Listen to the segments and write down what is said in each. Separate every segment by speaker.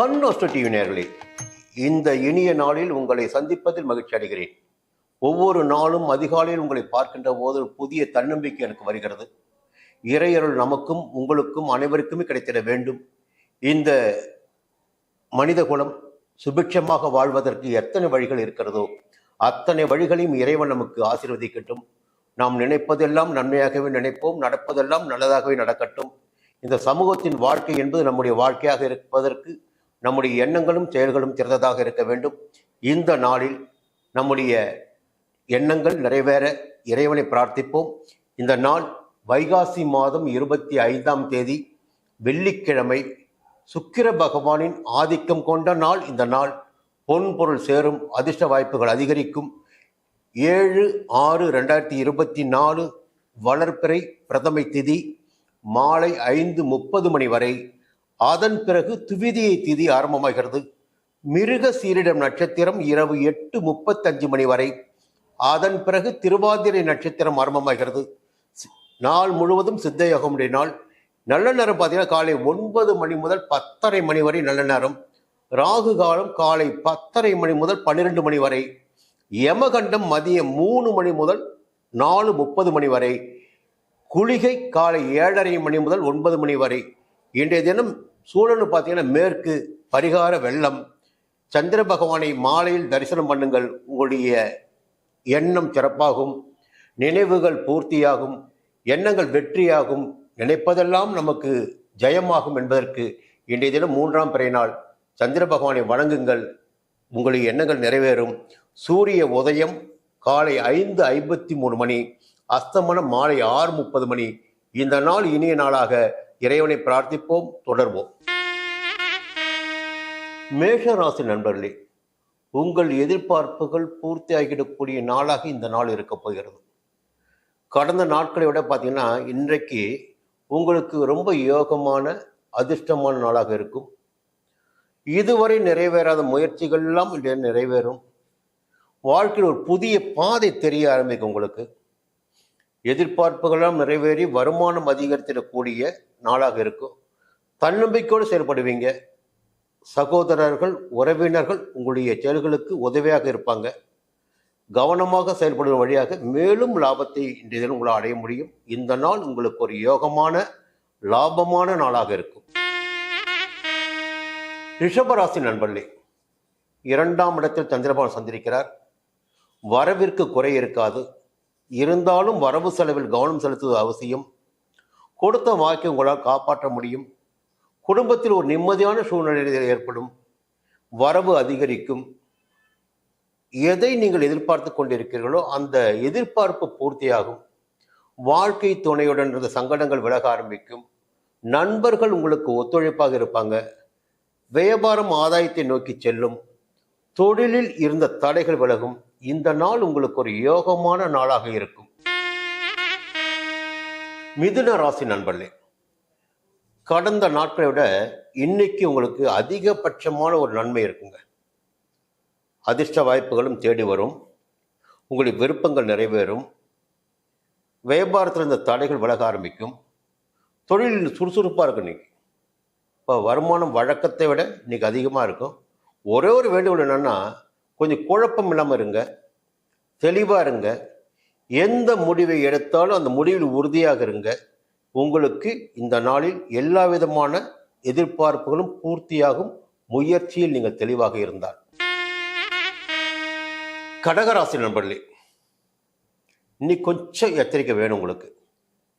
Speaker 1: Sun TV நேர்களே இந்த இனிய நாளில் உங்களை சந்திப்பதில் மகிழ்ச்சி அடைகிறேன். ஒவ்வொரு நாளும் அதிகாலையில் உங்களை பார்க்கின்ற போது புதிய தன்னம்பிக்கை எனக்கு வருகிறது. இறையருள் நமக்கும் உங்களுக்கும் அனைவருக்குமே கிடைத்திட வேண்டும். இந்த மனித குலம் சுபிட்சமாக வாழ்வதற்கு எத்தனை வழிகள் இருக்கிறதோ அத்தனை வழிகளையும் இறைவன் நமக்கு ஆசீர்வதிக்கட்டும். நாம் நினைப்பதெல்லாம் நன்மையாகவே நினைப்போம் நடப்பதெல்லாம் நல்லதாகவே நடக்கட்டும். இந்த சமூகத்தின் வாழ்க்கை என்பது நம்முடைய வாழ்க்கையாக இருப்பதற்கு நம்முடைய எண்ணங்களும் செயல்களும் சிறந்ததாக இருக்க வேண்டும். இந்த நாளில் நம்முடைய எண்ணங்கள் நிறைவேற இறைவனை பிரார்த்திப்போம். இந்த நாள் வைகாசி மாதம் இருபத்தி ஐந்தாம் தேதி வெள்ளிக்கிழமை சுக்கிர பகவானின் ஆதிக்கம் கொண்ட நாள். இந்த நாள் பொன் பொருள் சேரும் அதிர்ஷ்ட வாய்ப்புகள் அதிகரிக்கும். ஏழு ஆறு ரெண்டாயிரத்தி இருபத்தி நாலு வளர்ப்பிறை பிரதமை திதி மாலை ஐந்து முப்பது மணி வரை அதன் பிறகு துவிதியை திதி ஆரம்பமாகிறது. மிருக சீரிடம் நட்சத்திரம் இரவு எட்டு முப்பத்தஞ்சு மணி வரை. அதன் பிறகு திருவாதிரை நட்சத்திரம் ஆரம்பமாகிறது. நாள் முழுவதும் சித்தயோகமுடைய நாள். நல்ல நேரம் பார்த்தீங்கன்னா காலை ஒன்பது மணி முதல் பத்தரை மணி வரை நல்ல நேரம். ராகு காலம் காலை பத்தரை மணி முதல் பன்னிரெண்டு மணி வரை. யமகண்டம் மதியம் மூணு மணி முதல் நாலு முப்பது மணி வரை. குளிகை காலை ஏழரை மணி முதல் ஒன்பது மணி வரை. இன்றைய தினம் சூழல் பார்த்தீங்கன்னா மேற்கு பரிகார வெள்ளம் சந்திர பகவானை மாலையில் தரிசனம் பண்ணுங்கள் உங்களுடைய எண்ணம் சிறப்பாகும் நினைவுகள் பூர்த்தியாகும் எண்ணங்கள் வெற்றியாகும் நினைப்பதெல்லாம் நமக்கு ஜெயமாகும் என்பதற்கு இன்றைய தினம் மூன்றாம் பிறை நாள் சந்திர பகவானை வணங்குங்கள். உங்களுடைய எண்ணங்கள் நிறைவேறும். சூரிய உதயம் காலை ஐந்து ஐம்பத்தி மூணு மணி அஸ்தமனம் மாலை ஆறு முப்பது மணி. இந்த நாள் இனிய நாளாக இறைவனை பிரார்த்திப்போம் தொடர்வோம். மேஷராசி நண்பர்களே உங்கள் எதிர்பார்ப்புகள் பூர்த்தியாகிடக்கூடிய நாளாக இந்த நாள் இருக்கப் போகிறது. கடந்த நாட்களை விட பார்த்தீங்கன்னா இன்றைக்கு உங்களுக்கு ரொம்ப யோகமான அதிர்ஷ்டமான நாளாக இருக்கும். இதுவரை நிறைவேறாத முயற்சிகள் எல்லாம் நிறைவேறும். வாழ்க்கையில் ஒரு புதிய பாதை தெரிய ஆரம்பிக்கும் உங்களுக்கு. எதிர்பார்ப்புகளெல்லாம் நிறைவேறி வருமானம் அதிகரித்திடக்கூடிய நாளாக இருக்கும். தன்னம்பிக்கையோடு செயல்படுவீங்க. சகோதரர்கள் உறவினர்கள் உங்களுடைய செயல்களுக்கு உதவியாக இருப்பாங்க. கவனமாக செயல்படும் வழியாக மேலும் லாபத்தை இன்றைய தினம் உங்களால் அடைய முடியும். இந்த நாள் உங்களுக்கு ஒரு யோகமான லாபமான நாளாக இருக்கும். ரிஷபராசி நண்பர்களே இரண்டாம் இடத்தில் சந்திரபான் சந்திருக்கிறார். வரவிற்கு குறை இருக்காது. இருந்தாலும் வரவு செலவில் கவனம் செலுத்துவது அவசியம். கொடுத்த வாக்கை உங்களால் காப்பாற்ற முடியும். குடும்பத்தில் ஒரு நிம்மதியான சூழ்நிலை ஏற்படும். வரவு அதிகரிக்கும். எதை நீங்கள் எதிர்பார்த்து கொண்டிருக்கிறீர்களோ அந்த எதிர்பார்ப்பு பூர்த்தியாகும். வாழ்க்கை துணையுடன் இருந்த சங்கடங்கள் விலக ஆரம்பிக்கும். நண்பர்கள் உங்களுக்கு ஒத்துழைப்பாக இருப்பாங்க. வியாபாரம் ஆதாயத்தை நோக்கி செல்லும். தொழிலில் இருந்த தடைகள் விலகும். இந்த நாள் உங்களுக்கு ஒரு யோகமான நாளாக இருக்கும். மிதுன ராசி நண்பர்களே கடந்த நாட்களை விட இன்னைக்கு உங்களுக்கு அதிகபட்சமான ஒரு நன்மை இருக்குங்க. அதிர்ஷ்ட வாய்ப்புகளும் தேடி வரும். உங்களுடைய விருப்பங்கள் நிறைவேறும். வியாபாரத்தில் இருந்த தடைகள் விலக ஆரம்பிக்கும். தொழிலில் சுறுசுறுப்பாக இருக்கும் இன்னைக்கு. இப்போ வருமானம் வழக்கத்தை விட இன்னைக்கு அதிகமாக இருக்கும். ஒரே ஒரு வேண்டுகோள் என்னன்னா கொஞ்சம் குழப்பம் இல்லாமல் இருங்க தெளிவாக இருங்க. எந்த முடிவை எடுத்தாலும் அந்த முடிவில் உறுதியாக இருங்க. உங்களுக்கு இந்த நாளில் எல்லா விதமான எதிர்பார்ப்புகளும் பூர்த்தியாகும் முயற்சியில் நீங்கள் தெளிவாக இருந்தால். கடகராசி நண்பர்களே இன்னைக்கு கொஞ்சம் எச்சரிக்கை வேணும் உங்களுக்கு.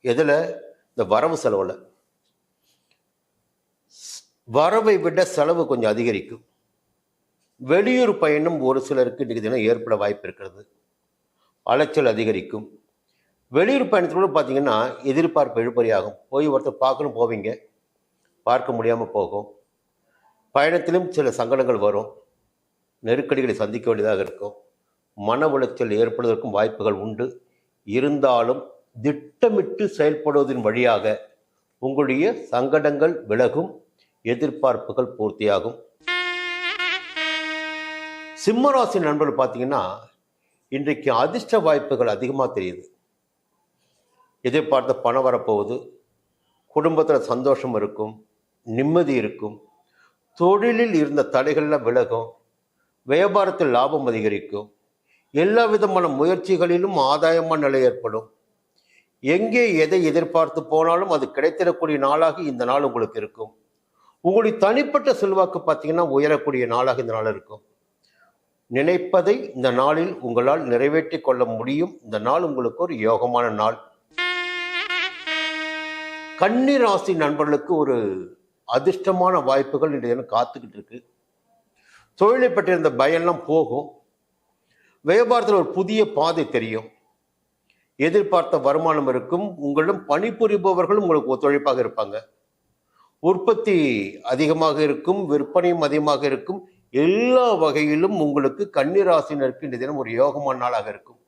Speaker 1: எதில்? இந்த வரவு செலவில். வரவை விட செலவு கொஞ்சம் அதிகரிக்கும். வெளியூர் பயணம் ஒரு சிலருக்கு இன்றைக்கு தினம் ஏற்பட வாய்ப்பு இருக்கிறது. அலைச்சல் அதிகரிக்கும். வெளியூர் பயணத்தோடு பார்த்தீங்கன்னா எதிர்பார்ப்பு இழுபறியாகும் போய் ஒருத்தர் பார்க்கணும் போவீங்க. பார்க்க முடியாமல் போகும். பயணத்திலும் சில சங்கடங்கள் வரும். நெருக்கடிகளை சந்திக்க வேண்டியதாக இருக்கும். மன உளைச்சல் ஏற்படுவதற்கும் வாய்ப்புகள் உண்டு. இருந்தாலும் திட்டமிட்டு செயல்படுவதன் வழியாக உங்களுடைய சங்கடங்கள் விலகும் எதிர்பார்ப்புகள் பூர்த்தியாகும். சிம்மராசி நண்பர்கள் பார்த்தீங்கன்னா இன்றைக்கு அதிர்ஷ்ட வாய்ப்புகள் அதிகமாக தெரியுது. எதிர்பார்த்த பணம் வரப்போகுது. குடும்பத்தில் சந்தோஷம் இருக்கும். நிம்மதி இருக்கும். தொழிலில் இருந்த தடைகள்லாம் விலகும். வியாபாரத்தில் லாபம் அதிகரிக்கும். எல்லா விதமான முயற்சிகளிலும் ஆதாயமான நிலை ஏற்படும். எங்கே எதை எதிர்பார்த்து போனாலும் அது கிடைத்திடக்கூடிய நாளாக இந்த நாள் உங்களுக்கு இருக்கும். உங்களுடைய தனிப்பட்ட செல்வாக்கு பார்த்தீங்கன்னா உயரக்கூடிய நாளாக இந்த நாள் இருக்கும். நினைப்பதை இந்த நாளில் உங்களால் நிறைவேற்றி கொள்ள முடியும். இந்த நாள் உங்களுக்கு ஒரு யோகமான நாள். கன்னி ராசி நண்பர்களுக்கு ஒரு அதிர்ஷ்டமான வாய்ப்புகள் இன்றைய தினம் காத்துக்கிட்டு இருக்கு. தொழிலை பற்றியிருந்த பயம்லாம் போகும். வியாபாரத்தில் ஒரு புதிய பாதை தெரியும். எதிர்பார்த்த வருமானம் இருக்கும். உங்களிடம் பணிபுரிபவர்களும் உங்களுக்கு ஒத்துழைப்பாக இருப்பாங்க. உற்பத்தி அதிகமாக இருக்கும். விற்பனையும் அதிகமாக இருக்கும். எல்லா வகையிலும் உங்களுக்கு கன்னிராசினருக்கு இந்த தினம் ஒரு யோகமான நாளாக இருக்கும்.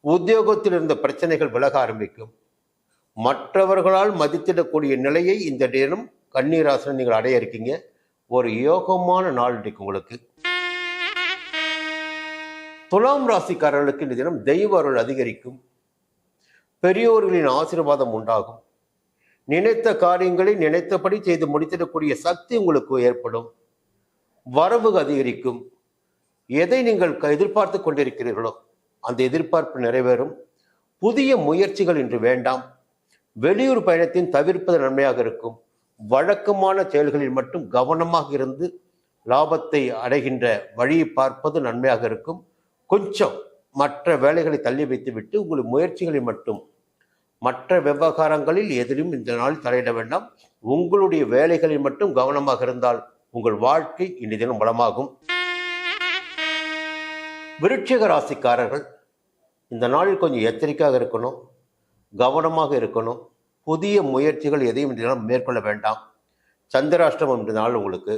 Speaker 1: உத்தியோகத்தில் இருந்த பிரச்சனைகள் விலக ஆரம்பிக்கும். மற்றவர்களால் மதித்திடக்கூடிய நிலையை இந்த தினம் கன்னிராசினர் நீங்கள் அடைய இருக்கீங்க. ஒரு யோகமான நாள் இன்றைக்கு உங்களுக்கு. துலாம் ராசிக்காரர்களுக்கு இந்த தினம் தெய்வ அருள் அதிகரிக்கும். பெரியோர்களின் ஆசீர்வாதம் உண்டாகும். நினைத்த காரியங்களை நினைத்தபடி செய்து முடித்திடக்கூடிய சக்தி உங்களுக்கு ஏற்படும். வரவு அதிகரிக்கும். எதை நீங்கள் க- எதிர்பார்த்து கொண்டிருக்கிறீர்களோ அந்த எதிர்பார்ப்பு நிறைவேறும். புதிய முயற்சிகள் இன்று வேண்டாம். வெளியூர் பயணத்தின் தவிர்ப்பது நன்மையாக இருக்கும். வழக்கமான செயல்களில் மட்டும் கவனமாக இருந்து லாபத்தை அடைகின்ற வழியை பார்ப்பது நன்மையாக இருக்கும். கொஞ்சம் மற்ற வேலைகளை தள்ளி வைத்துவிட்டு உங்கள் முயற்சிகளை மட்டும் மற்ற விவகாரங்களில் எதிலும் இந்த நாள் தலையிட வேண்டாம். உங்களுடைய வேலைகளில் மட்டும் கவனமாக இருந்தால் உங்கள் வாழ்க்கை இன்றைய தினம் வளமாகும். விருட்சிக ராசிக்காரர்கள் இந்த நாளில் கொஞ்சம் எச்சரிக்கையாக இருக்கணும் கவனமாக இருக்கணும். புதிய முயற்சிகள் எதையும் இன்றைய மேற்கொள்ள வேண்டாம். சந்திராஷ்டமம் என்ற நாள் உங்களுக்கு.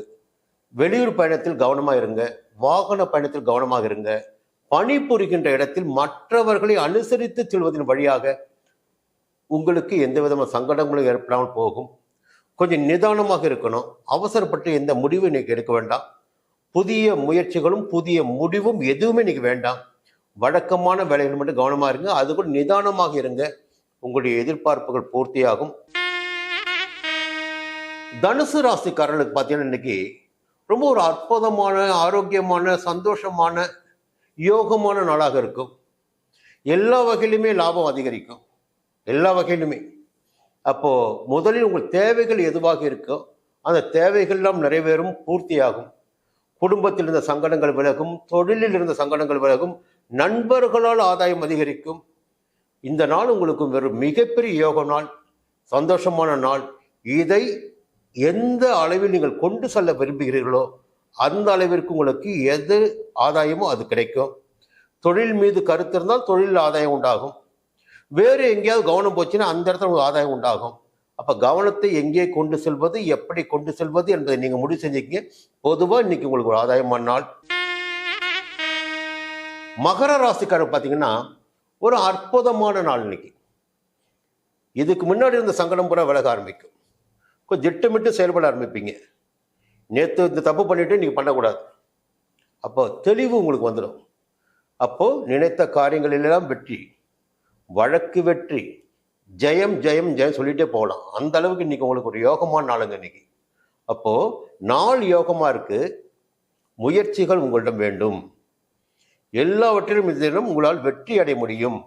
Speaker 1: வெளியூர் பயணத்தில் கவனமாக இருங்க வாகன பயணத்தில் கவனமாக இருங்க. பணிபுரிகின்ற இடத்தில் மற்றவர்களை அனுசரித்து செல்வதன் வழியாக உங்களுக்கு எந்த விதமான சங்கடங்களும் ஏற்படாமல் போகும். கொஞ்சம் நிதானமாக இருக்கணும். அவசரப்பட்டு எந்த முடிவும் இன்னைக்கு எடுக்க வேண்டாம். புதிய முயற்சிகளும் புதிய முடிவும் எதுவுமே இன்றைக்கி வேண்டாம். வழக்கமான வேலைகள் மட்டும் கவனமாக இருங்க. அது கூட நிதானமாக இருங்க. உங்களுடைய எதிர்பார்ப்புகள் பூர்த்தியாகும். தனுசு ராசிக்காரர்களுக்கு பார்த்தீங்கன்னா இன்னைக்கு ரொம்ப ஒரு அற்புதமான ஆரோக்கியமான சந்தோஷமான யோகமான நாளாக இருக்கும். எல்லா வகையிலுமே லாபம் அதிகரிக்கும். எல்லா வகையிலுமே. அப்போ முதலில் உங்கள் தேவைகள் எதுவாக இருக்கோ அந்த தேவைகள் எல்லாம் நிறைவேறும் பூர்த்தியாகும். குடும்பத்தில் இருந்த சங்கடங்கள் விலகும் தொழிலில் இருந்த சங்கடங்கள் விலகும் நண்பர்களால் ஆதாயம் அதிகரிக்கும். இந்த நாள் உங்களுக்கு வெறும் மிகப்பெரிய யோக நாள் சந்தோஷமான நாள். இதை எந்த அளவில் நீங்கள் கொண்டு செல்ல விரும்புகிறீர்களோ அந்த அளவிற்கு உங்களுக்கு எது ஆதாயமோ அது கிடைக்கும். தொழில் மீது கருத்து இருந்தால் தொழில் ஆதாயம் உண்டாகும். வேறு எங்கேயாவது கவனம் போச்சுன்னா அந்த இடத்துல உங்களுக்கு ஆதாயம் உண்டாகும். அப்போ கவனத்தை எங்கே கொண்டு செல்வது எப்படி கொண்டு செல்வது என்பதை நீங்கள் முடிவு செஞ்சுக்கிங்க. பொதுவாக இன்னைக்கு உங்களுக்கு ஒரு ஆதாயமான நாள். மகர ராசிக்காரர் பார்த்தீங்கன்னா ஒரு அற்புதமான நாள் இன்னைக்கு. இதுக்கு முன்னாடி இருந்த சங்கடம் பூரா விலக ஆரம்பிக்கும். கொஞ்சம் திட்டமிட்டு செயல்பட ஆரம்பிப்பீங்க. நேற்று இந்த தப்பு பண்ணிவிட்டு நீங்கள் பண்ணக்கூடாது. அப்போ தெளிவு உங்களுக்கு வந்துடும். அப்போது நினைத்த காரியங்களிலெல்லாம் வெற்றி. வழக்கு வெற்றி. ஜெயம் ஜெயம் ஜெயம் சொல்லிட்டே போகலாம். அந்த அளவுக்கு இன்னைக்கு உங்களுக்கு ஒரு யோகமான நாளுங்க இன்னைக்கு. அப்போ நாள் யோகமா இருக்கு. முயற்சிகள் உங்களிடம் வேண்டும். எல்லாவற்றிலும் இதிலும் உங்களால் வெற்றி அடைய முடியும்.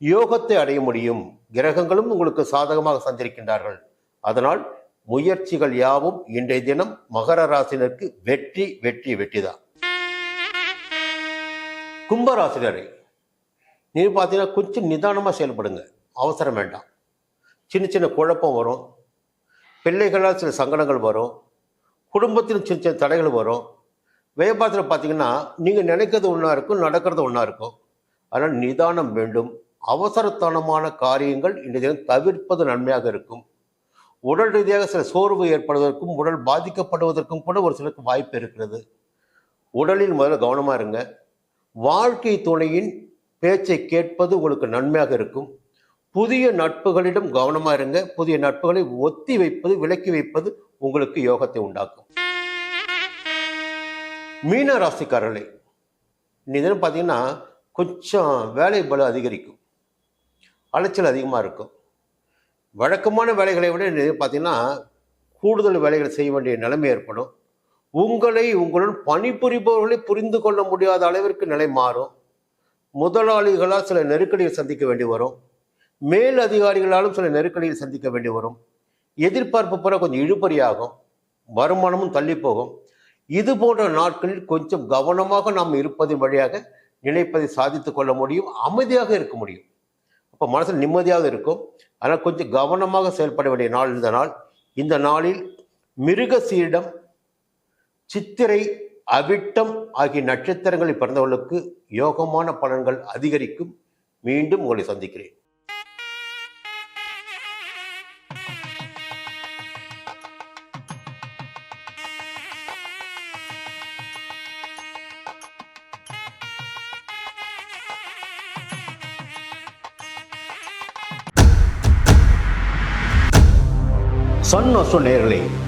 Speaker 1: யோகத்தை அடைய முடியும். கிரகங்களும் உங்களுக்கு சாதகமாக சந்திருக்கின்றார்கள் அதனால் முயற்சிகள் யாவும் இன்றைய தினம் மகர ராசினருக்கு வெற்றி வெற்றி வெற்றிதான். கும்பராசினரை நீ பார்த்தீங்கன்னா கொஞ்சம் நிதானமாக செயல்படுங்க. அவசரம் வேண்டாம். சின்ன சின்ன குழப்பம் வரும். பிள்ளைகளால் சில சங்கடங்கள் வரும். குடும்பத்திலும் சின்ன சின்ன தடைகள் வரும். வியாபாரத்தில் பார்த்தீங்கன்னா நீங்கள் நினைக்கிறது ஒன்றா இருக்கும் நடக்கிறது ஒன்றா இருக்கும். அதனால் நிதானம் வேண்டும். அவசரத்தனமான காரியங்கள் இன்றைய தினம் தவிர்ப்பது நன்மையாக இருக்கும். உடல் ரீதியாக சில சோர்வு ஏற்படுவதற்கும் உடல் பாதிக்கப்படுவதற்கும் கூட ஒரு சிலருக்கு வாய்ப்பு இருக்கிறது. உடலில் முதல்ல கவனமாக இருங்க. வாழ்க்கை துணையின் பேச்சை கேட்பது உங்களுக்கு நன்மையாக இருக்கும். புதிய நட்புகளிடம் கவனமாக இருங்க. புதிய நட்புகளை ஒத்தி வைப்பது விலக்கி வைப்பது உங்களுக்கு யோகத்தை உண்டாக்கும். மீன ராசிக்காரர்களே இந்த பார்த்தீங்கன்னா கொஞ்சம் வேலை பலு அதிகரிக்கும். அலைச்சல் அதிகமாக இருக்கும். வழக்கமான வேலைகளை விட இது பார்த்தீங்கன்னா கூடுதல் வேலைகளை செய்ய வேண்டிய நிலைமை ஏற்படும். உங்களை உங்களுடன் பணிபுரிபவர்களை புரிந்து கொள்ள முடியாத அளவிற்கு நிலை மாறும். முதலாளிகளால் சில நெருக்கடியை சந்திக்க வேண்டி வரும். மேல் அதிகாரிகளாலும் சில நெருக்கடியில் சந்திக்க வேண்டி வரும். எதிர்பார்ப்பு பூரா கொஞ்சம் இழுபறியாகும். வருமானமும் தள்ளி போகும் இது போன்ற நாட்களில் கொஞ்சம் கவனமாக நாம் இருப்பதன் வழியாக நினைப்பதை சாதித்து கொள்ள முடியும். அமைதியாக இருக்க முடியும். அப்போ மனசில் நிம்மதியாக இருக்கும். ஆனால் கொஞ்சம் கவனமாக செயல்பட வேண்டிய நாள் இந்த நாள். இந்த நாளில் மிருக சீடம் சித்திரை அவிட்டம் ஆகிய நட்சத்திரங்களில் பிறந்தவர்களுக்கு யோகமான பலன்கள் அதிகரிக்கும். மீண்டும் உங்களை சந்திக்கிறேன். Sun astro